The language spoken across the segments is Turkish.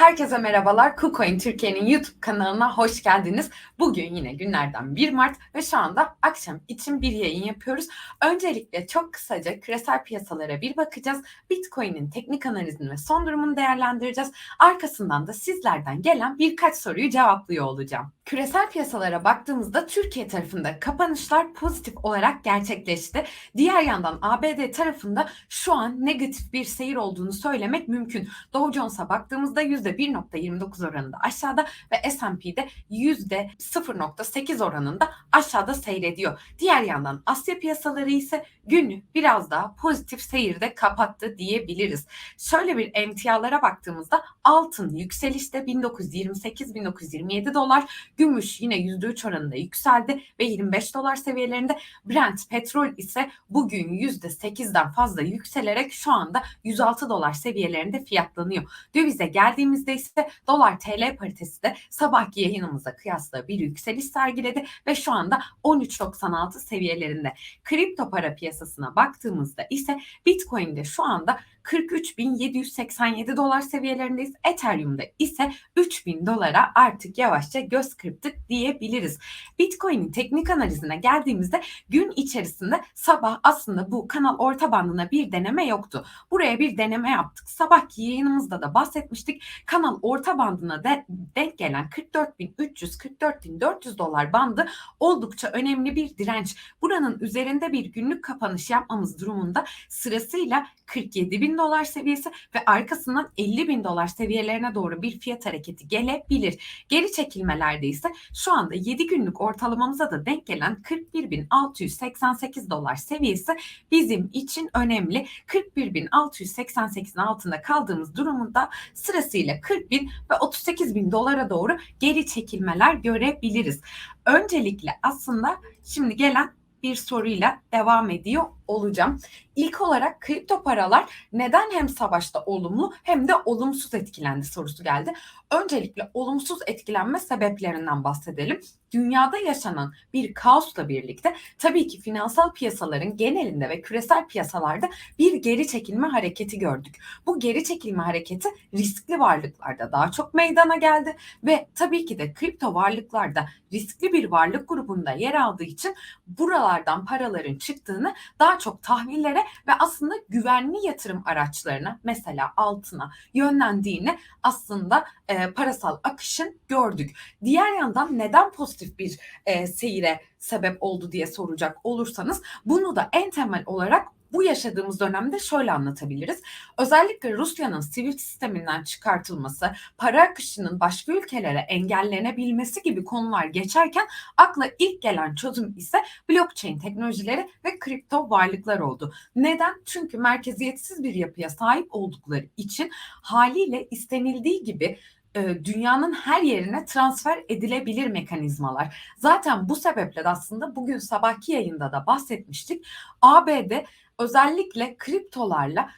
Herkese merhabalar. KuCoin Türkiye'nin YouTube kanalına hoş geldiniz. Bugün yine günlerden 1 Mart ve şu anda akşam için bir yayın yapıyoruz. Öncelikle çok kısaca küresel piyasalara bir bakacağız. Bitcoin'in teknik analizini ve son durumunu değerlendireceğiz. Arkasından da sizlerden gelen birkaç soruyu cevaplıyor olacağım. Küresel piyasalara baktığımızda Türkiye tarafında kapanışlar pozitif olarak gerçekleşti. Diğer yandan ABD tarafında şu an negatif bir seyir olduğunu söylemek mümkün. Dow Jones'a baktığımızda %1.29 oranında aşağıda ve S&P'de %0.8 oranında aşağıda seyrediyor. Diğer yandan Asya piyasaları ise günü biraz daha pozitif seyirde kapattı diyebiliriz. Şöyle bir emtialara baktığımızda altın yükselişte 1928-1927 dolar, gümüş yine %3 oranında yükseldi ve 25 dolar seviyelerinde. Brent petrol ise bugün %8'den fazla yükselerek şu anda 106 dolar seviyelerinde fiyatlanıyor. Dövize geldiğimizde ise dolar TL paritesi de sabahki yayınımıza kıyasla bir yükseliş sergiledi ve şu anda 13.96 seviyelerinde. Kripto para piyasasına baktığımızda ise Bitcoin'de şu anda 43.787 dolar seviyelerindeyiz. Ethereum'da ise 3000 dolara artık yavaşça göz kırptık diyebiliriz. Bitcoin'in teknik analizine geldiğimizde gün içerisinde sabah aslında bu kanal orta bandına bir deneme yoktu. Buraya bir deneme yaptık. Sabahki yayınımızda da bahsetmiştik. Kanal orta bandına de, denk gelen 44.300-44.400 dolar bandı oldukça önemli bir direnç. Buranın üzerinde bir günlük kapanış yapmamız durumunda sırasıyla 47 bin dolar seviyesi ve arkasından 50 bin dolar seviyelerine doğru bir fiyat hareketi gelebilir. Geri çekilmelerde ise şu anda 7 günlük ortalamamıza da denk gelen 41.688 dolar seviyesi bizim için önemli. 41.688'in altında kaldığımız durumunda sırasıyla 40 bin ve 38 bin dolara doğru geri çekilmeler görebiliriz. Öncelikle aslında şimdi gelen bir soruyla devam ediyor olacağım. İlk olarak kripto paralar neden hem savaşta olumlu hem de olumsuz etkilendi sorusu geldi. Öncelikle olumsuz etkilenme sebeplerinden bahsedelim. Dünyada yaşanan bir kaosla birlikte tabii ki finansal piyasaların genelinde ve küresel piyasalarda bir geri çekilme hareketi gördük. Bu geri çekilme hareketi riskli varlıklarda daha çok meydana geldi ve tabii ki de kripto varlıklarda riskli bir varlık grubunda yer aldığı için buralardan paraların çıktığını daha çok tahvillere ve aslında güvenli yatırım araçlarına mesela altına yönlendiğini aslında e, parasal akışın gördük. Diğer yandan neden pozitif bir e, seyire sebep oldu diye soracak olursanız bunu da en temel olarak bu yaşadığımız dönemde şöyle anlatabiliriz. Özellikle Rusya'nın sivil sisteminden çıkartılması, para akışının başka ülkelere engellenebilmesi gibi konular geçerken akla ilk gelen çözüm ise blockchain teknolojileri ve kripto varlıklar oldu. Neden? Çünkü merkeziyetsiz bir yapıya sahip oldukları için haliyle istenildiği gibi dünyanın her yerine transfer edilebilir mekanizmalar. Zaten bu sebeple de aslında bugün sabahki yayında da bahsetmiştik. ABD özellikle kriptolarla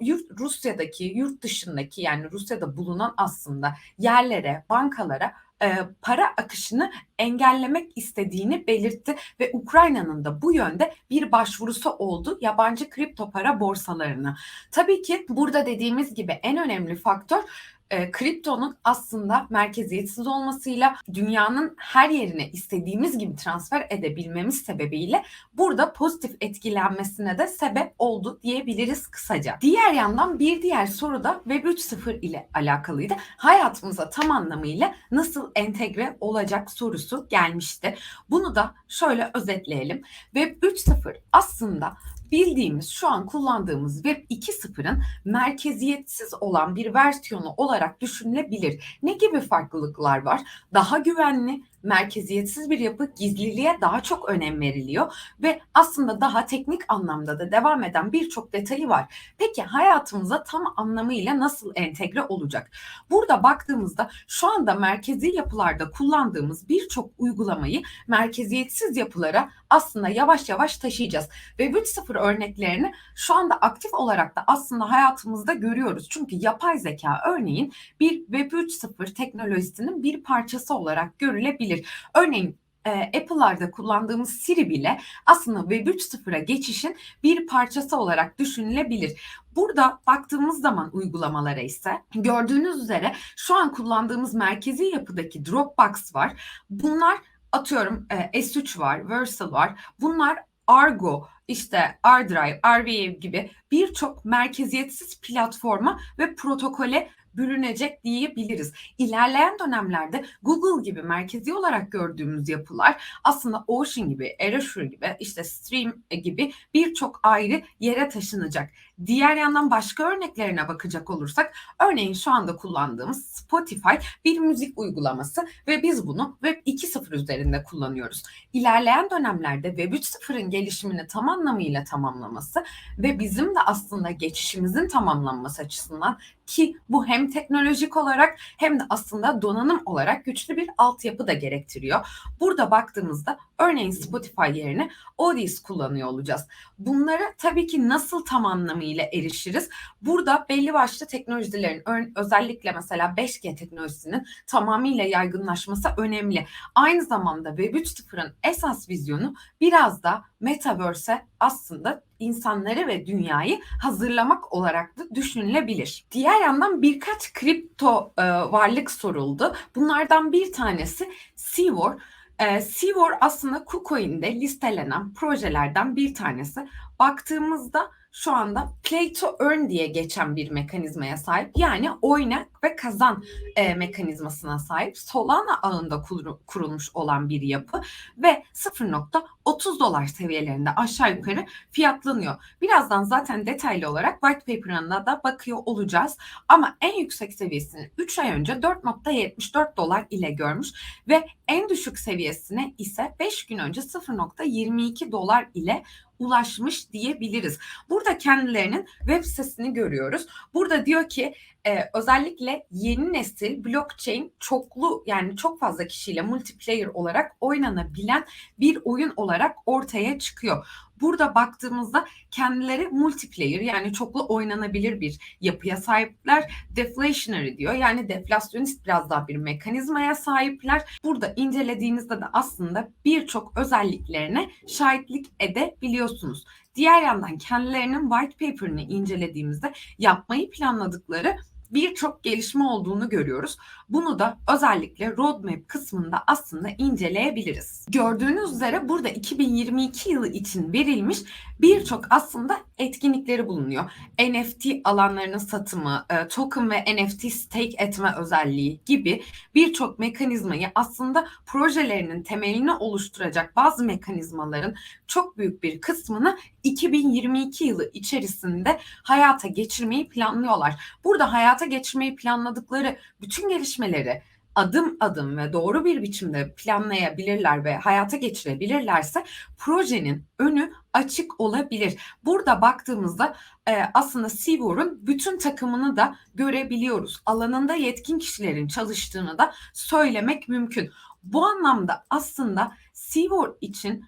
yurt, Rusya'daki, yurt dışındaki yani Rusya'da bulunan aslında yerlere, bankalara e, para akışını engellemek istediğini belirtti ve Ukrayna'nın da bu yönde bir başvurusu oldu yabancı kripto para borsalarına. Tabii ki burada dediğimiz gibi en önemli faktör e, kriptonun aslında merkeziyetsiz olmasıyla dünyanın her yerine istediğimiz gibi transfer edebilmemiz sebebiyle burada pozitif etkilenmesine de sebep oldu diyebiliriz kısaca. Diğer yandan bir diğer soru da Web 3.0 ile alakalıydı. Hayatımıza tam anlamıyla nasıl entegre olacak sorusu gelmişti. Bunu da şöyle özetleyelim. Web 3.0 aslında bildiğimiz şu an kullandığımız Web 2.0'ın merkeziyetsiz olan bir versiyonu olarak düşünülebilir. Ne gibi farklılıklar var? Daha güvenli, merkeziyetsiz bir yapı gizliliğe daha çok önem veriliyor ve aslında daha teknik anlamda da devam eden birçok detayı var. Peki hayatımıza tam anlamıyla nasıl entegre olacak? Burada baktığımızda şu anda merkezi yapılarda kullandığımız birçok uygulamayı merkeziyetsiz yapılara aslında yavaş yavaş taşıyacağız. Ve 3.0 örneklerini şu anda aktif olarak da aslında hayatımızda görüyoruz. Çünkü yapay zeka örneğin bir Web 3.0 teknolojisinin bir parçası olarak görülebilir olabilir. Örneğin e, Apple'larda kullandığımız Siri bile aslında Web 3.0'a geçişin bir parçası olarak düşünülebilir. Burada baktığımız zaman uygulamalara ise gördüğünüz üzere şu an kullandığımız merkezi yapıdaki Dropbox var. Bunlar atıyorum e, S3 var, Versal var. Bunlar Argo, işte AirDrive, AirWave gibi birçok merkeziyetsiz platforma ve protokole bürünecek diyebiliriz. İlerleyen dönemlerde Google gibi merkezi olarak gördüğümüz yapılar aslında Ocean gibi, Azure gibi, işte Stream gibi birçok ayrı yere taşınacak. Diğer yandan başka örneklerine bakacak olursak örneğin şu anda kullandığımız Spotify bir müzik uygulaması ve biz bunu Web 2.0 üzerinde kullanıyoruz. İlerleyen dönemlerde Web 3.0'ın gelişimini tam anlamıyla tamamlaması ve bizim de aslında geçişimizin tamamlanması açısından ki bu hem teknolojik olarak hem de aslında donanım olarak güçlü bir altyapı da gerektiriyor. Burada baktığımızda örneğin Spotify yerine Audius kullanıyor olacağız. Bunları tabii ki nasıl tam anlamıyla erişiriz? Burada belli başlı teknolojilerin özellikle mesela 5G teknolojisinin tamamıyla yaygınlaşması önemli. Aynı zamanda Web 3.0'ın esas vizyonu biraz da Metaverse'e aslında insanları ve dünyayı hazırlamak olarak da düşünülebilir. Diğer yandan birkaç kripto e, varlık soruldu. Bunlardan bir tanesi Seawar. E, Seawar aslında KuCoin'de listelenen projelerden bir tanesi. Baktığımızda şu anda play to earn diye geçen bir mekanizmaya sahip. Yani oyna ve kazan e, mekanizmasına sahip. Solana ağında kur, kurulmuş olan bir yapı ve 0.30 dolar seviyelerinde aşağı yukarı fiyatlanıyor. Birazdan zaten detaylı olarak white paper'ına da bakıyor olacağız. Ama en yüksek seviyesini 3 ay önce 4.74 dolar ile görmüş ve en düşük seviyesine ise 5 gün önce 0.22 dolar ile ulaşmış diyebiliriz. Burada kendilerinin web sitesini görüyoruz. Burada diyor ki e, özellikle yeni nesil blockchain çoklu yani çok fazla kişiyle multiplayer olarak oynanabilen bir oyun olarak ortaya çıkıyor. Burada baktığımızda kendileri multiplayer yani çoklu oynanabilir bir yapıya sahipler. Deflationary diyor yani deflasyonist biraz daha bir mekanizmaya sahipler. Burada incelediğinizde de aslında birçok özelliklerine şahitlik edebiliyorsunuz. Diğer yandan kendilerinin white paper'ını incelediğimizde yapmayı planladıkları birçok gelişme olduğunu görüyoruz. Bunu da özellikle roadmap kısmında aslında inceleyebiliriz. Gördüğünüz üzere burada 2022 yılı için verilmiş birçok aslında etkinlikleri bulunuyor. NFT alanlarının satımı, e, token ve NFT stake etme özelliği gibi birçok mekanizmayı aslında projelerinin temelini oluşturacak bazı mekanizmaların çok büyük bir kısmını 2022 yılı içerisinde hayata geçirmeyi planlıyorlar. Burada hayata geçirmeyi planladıkları bütün gelişmeleri adım adım ve doğru bir biçimde planlayabilirler ve hayata geçirebilirlerse projenin önü açık olabilir. Burada baktığımızda e, aslında Sivur'un bütün takımını da görebiliyoruz. Alanında yetkin kişilerin çalıştığını da söylemek mümkün. Bu anlamda aslında Sivur için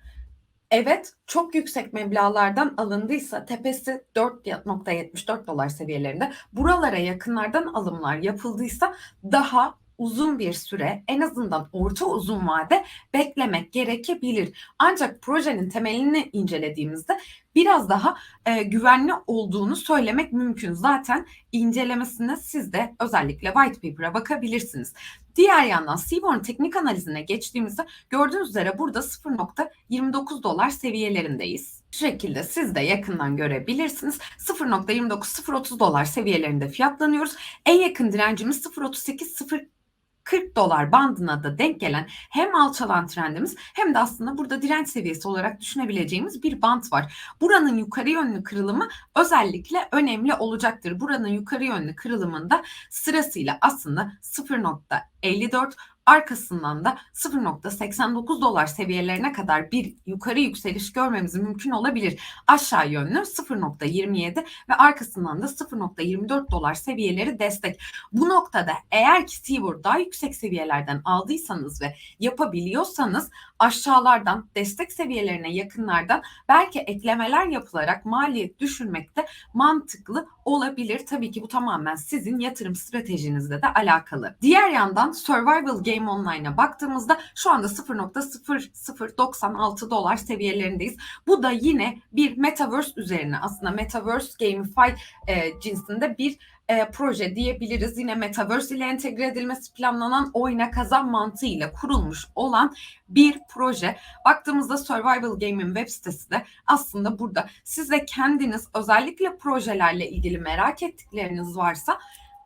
Evet çok yüksek meblağlardan alındıysa tepesi 4.74 dolar seviyelerinde. Buralara yakınlardan alımlar yapıldıysa daha uzun bir süre en azından orta uzun vade beklemek gerekebilir. Ancak projenin temelini incelediğimizde biraz daha e, güvenli olduğunu söylemek mümkün. Zaten incelemesine siz de özellikle white paper'a bakabilirsiniz. Diğer yandan Seaborn teknik analizine geçtiğimizde gördüğünüz üzere burada 0.29 dolar seviyelerindeyiz. Şu şekilde siz de yakından görebilirsiniz. 0.29-0.30 dolar seviyelerinde fiyatlanıyoruz. En yakın direncimiz 0.38-0 40 dolar bandına da denk gelen hem alçalan trendimiz hem de aslında burada direnç seviyesi olarak düşünebileceğimiz bir band var. Buranın yukarı yönlü kırılımı özellikle önemli olacaktır. Buranın yukarı yönlü kırılımında sırasıyla aslında 0.54 arkasından da 0.89 dolar seviyelerine kadar bir yukarı yükseliş görmemiz mümkün olabilir. Aşağı yönlü 0.27 ve arkasından da 0.24 dolar seviyeleri destek. Bu noktada eğer ki Seaward daha yüksek seviyelerden aldıysanız ve yapabiliyorsanız aşağılardan destek seviyelerine yakınlardan belki eklemeler yapılarak maliyet düşürmekte mantıklı olabilir. Tabii ki bu tamamen sizin yatırım stratejinizle de alakalı. Diğer yandan Survival Game Online'a baktığımızda şu anda 0.0096 dolar seviyelerindeyiz. Bu da yine bir Metaverse üzerine aslında Metaverse Gamify e, cinsinde bir e, proje diyebiliriz. Yine Metaverse ile entegre edilmesi planlanan oyna kazan mantığıyla kurulmuş olan bir proje. Baktığımızda Survival Game'in web sitesi de aslında burada. Siz de kendiniz özellikle projelerle ilgili merak ettikleriniz varsa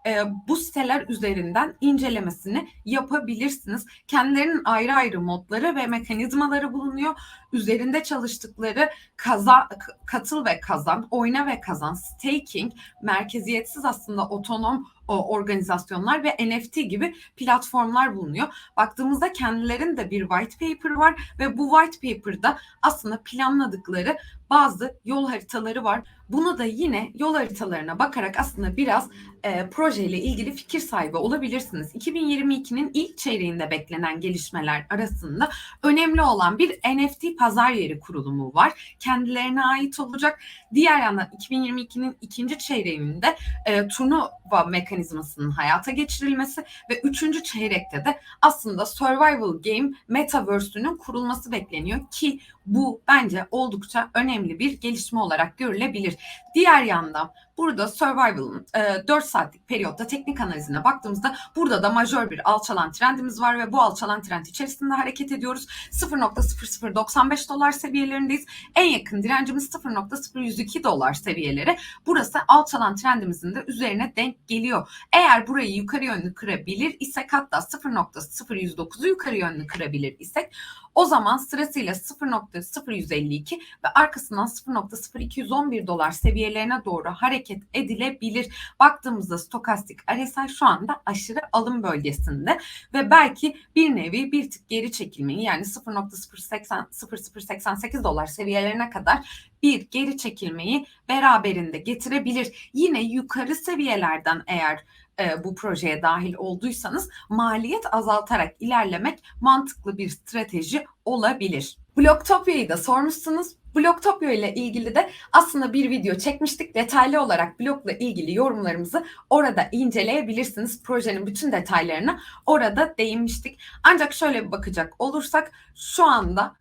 e, bu siteler üzerinden incelemesini yapabilirsiniz. Kendilerinin ayrı ayrı modları ve mekanizmaları bulunuyor. Üzerinde çalıştıkları kaza, katıl ve kazan, oyna ve kazan, staking, merkeziyetsiz aslında otonom organizasyonlar ve NFT gibi platformlar bulunuyor. Baktığımızda kendilerinde bir white paper var ve bu white paper'da aslında planladıkları bazı yol haritaları var. Bunu da yine yol haritalarına bakarak aslında biraz e, projeyle ilgili fikir sahibi olabilirsiniz. 2022'nin ilk çeyreğinde beklenen gelişmeler arasında önemli olan bir NFT pazar yeri kurulumu var. Kendilerine ait olacak. Diğer yandan 2022'nin ikinci çeyreğinde e, turnuva mekanizmasının hayata geçirilmesi ve üçüncü çeyrekte de aslında Survival Game Metaverse'ünün kurulması bekleniyor ki bu bence oldukça önemli bir gelişme olarak görülebilir. Diğer yandan burada Survival'ın e, 4 saatlik periyotta teknik analizine baktığımızda burada da majör bir alçalan trendimiz var ve bu alçalan trend içerisinde hareket ediyoruz. 0.0095 dolar seviyelerindeyiz. En yakın direncimiz 0.0102 dolar seviyeleri. Burası alçalan trendimizin de üzerine denk geliyor. Eğer burayı yukarı yönlü kırabilir isek hatta 0.0109'u yukarı yönlü kırabilir isek o zaman sırasıyla 0.0152 ve arkasından 0.0211 dolar seviyelerine doğru hareket edilebilir. Baktığımızda stokastik RSI şu anda aşırı alım bölgesinde ve belki bir nevi bir tık geri çekilmeyi yani 0.0088 dolar seviyelerine kadar bir geri çekilmeyi beraberinde getirebilir. Yine yukarı seviyelerden eğer e, bu projeye dahil olduysanız maliyet azaltarak ilerlemek mantıklı bir strateji olabilir. Blocktopya'yı da sormuşsunuz. Blocktopia ile ilgili de aslında bir video çekmiştik. Detaylı olarak blokla ilgili yorumlarımızı orada inceleyebilirsiniz. Projenin bütün detaylarına orada değinmiştik. Ancak şöyle bir bakacak olursak şu anda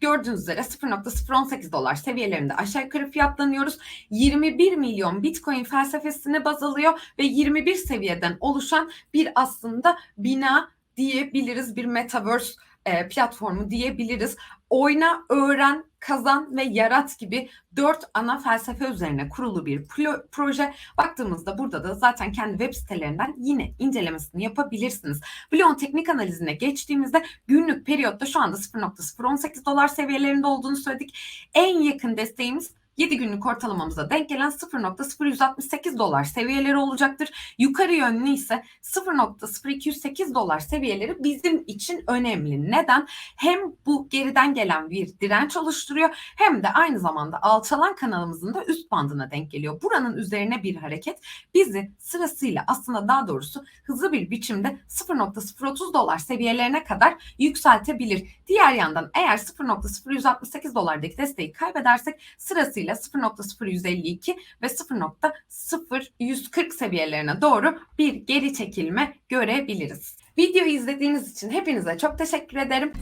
gördüğünüz üzere 0.018 dolar seviyelerinde aşağı yukarı fiyatlanıyoruz. 21 milyon Bitcoin felsefesini baz alıyor ve 21 seviyeden oluşan bir aslında bina diyebiliriz. Bir metaverse e, platformu diyebiliriz. Oyna, öğren, kazan ve yarat gibi dört ana felsefe üzerine kurulu bir proje. Baktığımızda burada da zaten kendi web sitelerinden yine incelemesini yapabilirsiniz. Bloğun teknik analizine geçtiğimizde günlük periyotta şu anda 0.018 dolar seviyelerinde olduğunu söyledik. En yakın desteğimiz 7 günlük ortalamamıza denk gelen 0.0168 dolar seviyeleri olacaktır. Yukarı yönlü ise 0.0208 dolar seviyeleri bizim için önemli. Neden? Hem bu geriden gelen bir direnç oluşturuyor hem de aynı zamanda alçalan kanalımızın da üst bandına denk geliyor. Buranın üzerine bir hareket bizi sırasıyla aslında daha doğrusu hızlı bir biçimde 0.030 dolar seviyelerine kadar yükseltebilir. Diğer yandan eğer 0.0168 dolardaki desteği kaybedersek sırasıyla ile 0.0152 ve 0.0140 seviyelerine doğru bir geri çekilme görebiliriz. Videoyu izlediğiniz için hepinize çok teşekkür ederim.